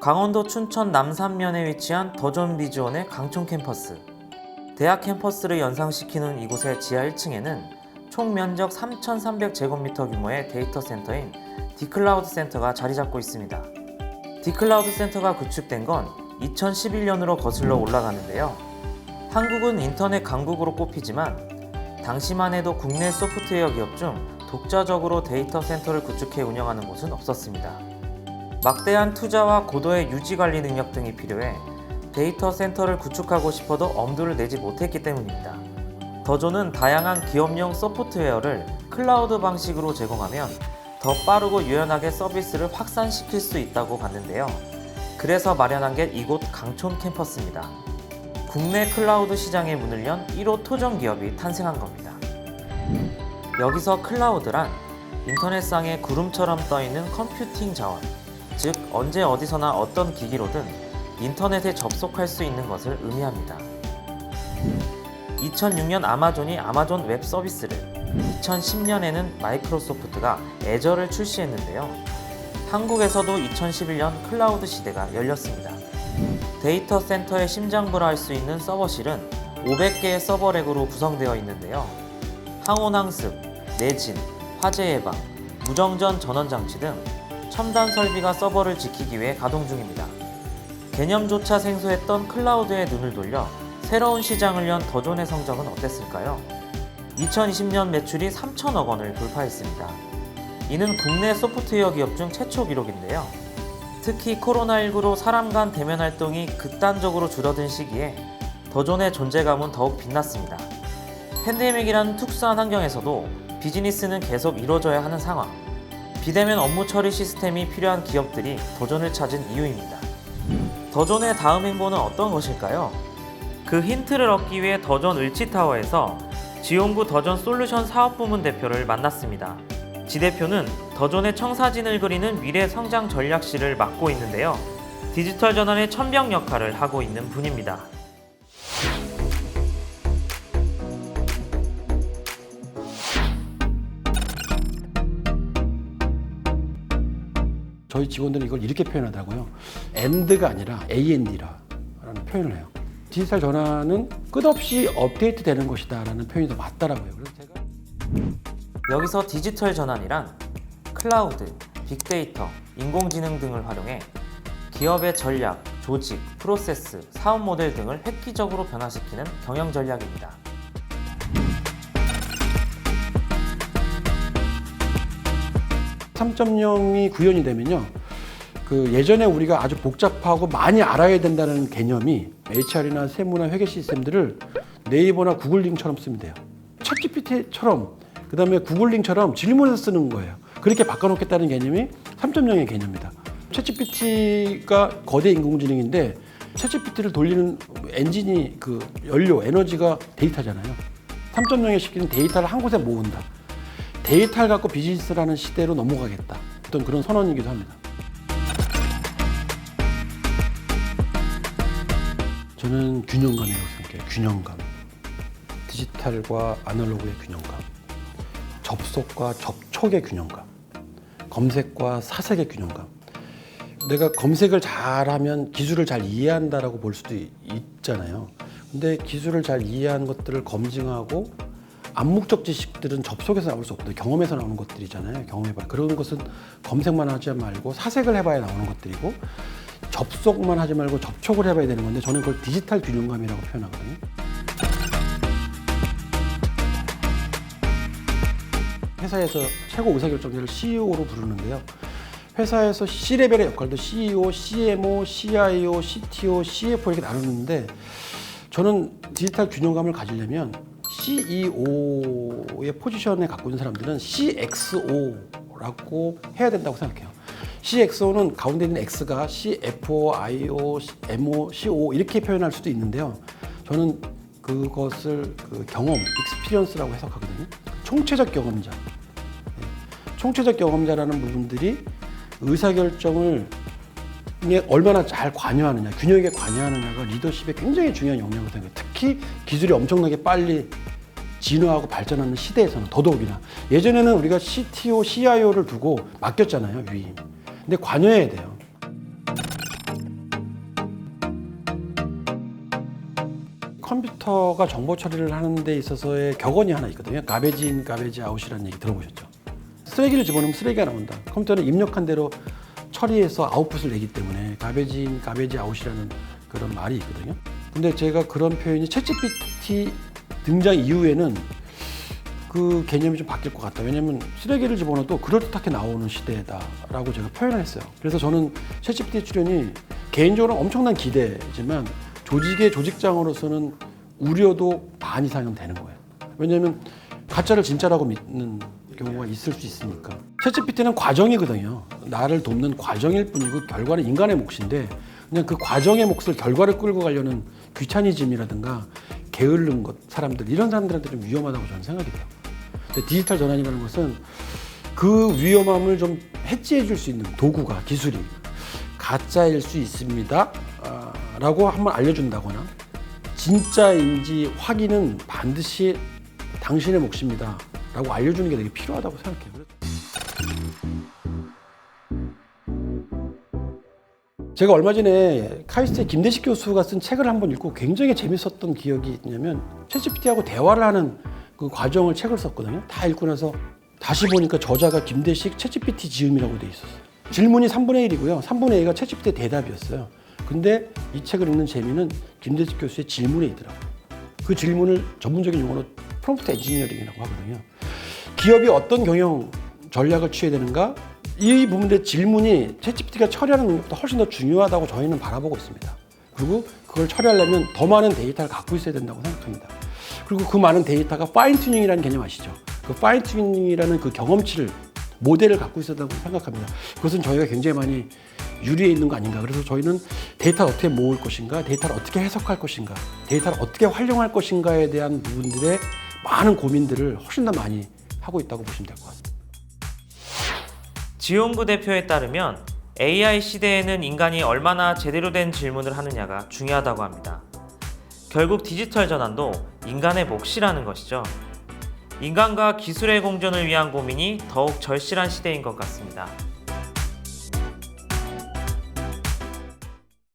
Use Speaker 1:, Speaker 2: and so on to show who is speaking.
Speaker 1: 강원도 춘천 남산면에 위치한 더존 비주원의 강촌 캠퍼스. 대학 캠퍼스를 연상시키는 이곳의 지하 1층에는 총 면적 3,300제곱미터 규모의 데이터 센터인 디클라우드 센터가 자리 잡고 있습니다. 디클라우드 센터가 구축된 건 2011년으로 거슬러 올라가는데요. 한국은 인터넷 강국으로 꼽히지만 당시만 해도 국내 소프트웨어 기업 중 독자적으로 데이터 센터를 구축해 운영하는 곳은 없었습니다. 막대한 투자와 고도의 유지 관리 능력 등이 필요해 데이터 센터를 구축하고 싶어도 엄두를 내지 못했기 때문입니다. 더존은 다양한 기업용 소프트웨어를 클라우드 방식으로 제공하면 더 빠르고 유연하게 서비스를 확산시킬 수 있다고 봤는데요. 그래서 마련한 게 이곳 강촌 캠퍼스입니다. 국내 클라우드 시장의 문을 연 1호 토종 기업이 탄생한 겁니다. 여기서 클라우드란 인터넷상에 구름처럼 떠있는 컴퓨팅 자원, 즉 언제 어디서나 어떤 기기로든 인터넷에 접속할 수 있는 것을 의미합니다. 2006년 아마존이 아마존 웹 서비스를, 2010년에는 마이크로소프트가 애저를 출시했는데요. 한국에서도 2011년 클라우드 시대가 열렸습니다. 데이터 센터의 심장부라 할 수 있는 서버실은 500개의 서버렉으로 구성되어 있는데요. 항온항습, 내진, 화재 예방, 무정전 전원 장치 등 첨단 설비가 서버를 지키기 위해 가동 중입니다. 개념조차 생소했던 클라우드에 눈을 돌려 새로운 시장을 연 더존의 성적은 어땠을까요? 2020년 매출이 3천억 원을 돌파했습니다. 이는 국내 소프트웨어 기업 중 최초 기록인데요. 특히 코로나19로 사람 간 대면 활동이 극단적으로 줄어든 시기에 더존의 존재감은 더욱 빛났습니다. 팬데믹이라는 특수한 환경에서도 비즈니스는 계속 이루어져야 하는 상황. 비대면 업무 처리 시스템이 필요한 기업들이 더존을 찾은 이유입니다. 더존의 다음 행보는 어떤 것일까요? 그 힌트를 얻기 위해 더존 을지타워에서 지원구 더존 솔루션 사업부문 대표를 만났습니다. 지 대표는 더존의 청사진을 그리는 미래 성장 전략실을 맡고 있는데요. 디지털 전환의 천병 역할을 하고 있는 분입니다.
Speaker 2: 저희 직원들은 이걸 이렇게 표현하더라고요. AND가 아니라 AND라는 표현을 해요. 디지털 전환은 끝없이 업데이트 되는 것이다라는 표현이 더 맞더라고요. 그래서 제가
Speaker 1: 여기서 디지털 전환이란 클라우드, 빅데이터, 인공지능 등을 활용해 기업의 전략, 조직, 프로세스, 사업 모델 등을 획기적으로 변화시키는 경영 전략입니다.
Speaker 2: 3.0이 구현이 되면요. 그 예전에 우리가 아주 복잡하고 많이 알아야 된다는 개념이 HR이나 세무나 회계 시스템들을 네이버나 구글링처럼 쓰면 돼요. 챗GPT처럼 그다음에 구글링처럼 질문해서 쓰는 거예요. 그렇게 바꿔놓겠다는 개념이 3.0의 개념이다. 챗GPT가 거대 인공지능인데 챗GPT를 돌리는 엔진이 그 연료 에너지가 데이터잖아요. 3.0의 시기는 데이터를 한 곳에 모은다. 데이터를 갖고 비즈니스를 하는 시대로 넘어가겠다. 어떤 그런 선언이기도 합니다. 저는 균형감이라고 생각해요. 균형감. 디지털과 아날로그의 균형감. 접속과 접촉의 균형감. 검색과 사색의 균형감. 내가 검색을 잘하면 기술을 잘 이해한다라고 볼 수도 있- 있잖아요. 근데 기술을 잘 이해한 것들을 검증하고 암묵적 지식들은 접속에서 나올 수 없고 경험에서 나오는 것들이잖아요. 경험해봐. 그런 것은 검색만 하지 말고 사색을 해봐야 나오는 것들이고 접속만 하지 말고 접촉을 해봐야 되는 건데 저는 그걸 디지털 균형감이라고 표현하거든요. 회사에서 최고 의사결정자를 CEO로 부르는데요. 회사에서 C레벨의 역할도 CEO, CMO, CIO, CTO, CFO 이렇게 나누는데 저는 디지털 균형감을 가지려면 CEO의 포지션에 갖고 있는 사람들은 CXO라고 해야 된다고 생각해요. CXO는 가운데 있는 X가 CFO, IO, MO, CO 이렇게 표현할 수도 있는데요. 저는 그것을 그 경험, 익스피리언스라고 해석하거든요. 총체적 경험자. 네. 총체적 경험자라는 부분들이 의사결정을 에 얼마나 잘 관여하느냐, 균형에 관여하느냐가 리더십에 굉장히 중요한 영역을 생겨요. 특히 기술이 엄청나게 빨리 진화하고 발전하는 시대에서는 더더욱이나 예전에는 우리가 CTO, CIO를 두고 맡겼잖아요 위임. 근데 관여해야 돼요. 컴퓨터가 정보 처리를 하는 데 있어서의 격언이 하나 있거든요. 가베지 인, 가베지 아웃이라는 얘기 들어보셨죠? 쓰레기를 집어넣으면 쓰레기가 나온다. 컴퓨터는 입력한 대로 처리해서 아웃풋을 내기 때문에 가베지 인, 가베지 아웃이라는 그런 말이 있거든요. 근데 제가 그런 표현이 채찌피티 등장 이후에는 그 개념이 좀 바뀔 것 같다. 왜냐면 쓰레기를 집어넣어도 그럴듯하게 나오는 시대다라고 제가 표현을 했어요. 그래서 저는 챗GPT 출연이 개인적으로 엄청난 기대지만 조직의 조직장으로서는 우려도 반 이상은 되는 거예요. 왜냐하면 가짜를 진짜라고 믿는 경우가 있을 수 있으니까. 챗GPT는 과정이거든요. 나를 돕는 과정일 뿐이고 결과는 인간의 몫인데 그냥 그 과정의 몫을 결과를 끌고 가려는 귀차니즘이라든가 게으른 것 사람들 이런 사람들한테 좀 위험하다고 저는 생각이 돼요. 디지털 전환이라는 것은 그 위험함을 좀 해지해 줄 수 있는 도구가 기술이 가짜일 수 있습니다. 아, 라고 한번 알려준다거나 진짜인지 확인은 반드시 당신의 몫입니다. 라고 알려주는 게 되게 필요하다고 생각해요. 제가 얼마 전에 카이스트의 김대식 교수가 쓴 책을 한번 읽고 굉장히 재밌었던 기억이 있냐면 챗GPT하고 대화를 하는 그 과정을 책을 썼거든요. 다 읽고 나서 다시 보니까 저자가 김대식 챗GPT 지음이라고 돼 있었어요. 질문이 3분의 1이고요. 3분의 2가 챗GPT 대답이었어요. 근데 이 책을 읽는 재미는 김대식 교수의 질문에 있더라고요. 그 질문을 전문적인 용어로 프롬프트 엔지니어링이라고 하거든요. 기업이 어떤 경영 전략을 취해야 되는가? 이 부분의 질문이 챗GPT가 처리하는 능력보다 훨씬 더 중요하다고 저희는 바라보고 있습니다. 그리고 그걸 처리하려면 더 많은 데이터를 갖고 있어야 된다고 생각합니다. 그리고 그 많은 데이터가 파인 튜닝이라는 개념 아시죠? 그 파인 튜닝이라는 그 경험치를 모델을 갖고 있어야 된다고 생각합니다. 그것은 저희가 굉장히 많이 유리해 있는 거 아닌가. 그래서 저희는 데이터를 어떻게 모을 것인가, 데이터를 어떻게 해석할 것인가, 데이터를 어떻게 활용할 것인가에 대한 부분들의 많은 고민들을 훨씬 더 많이 하고 있다고 보시면 될 것 같습니다.
Speaker 1: 지용구 대표에 따르면 AI 시대에는 인간이 얼마나 제대로 된 질문을 하느냐가 중요하다고 합니다. 결국 디지털 전환도 인간의 몫이라는 것이죠. 인간과 기술의 공존을 위한 고민이 더욱 절실한 시대인 것 같습니다.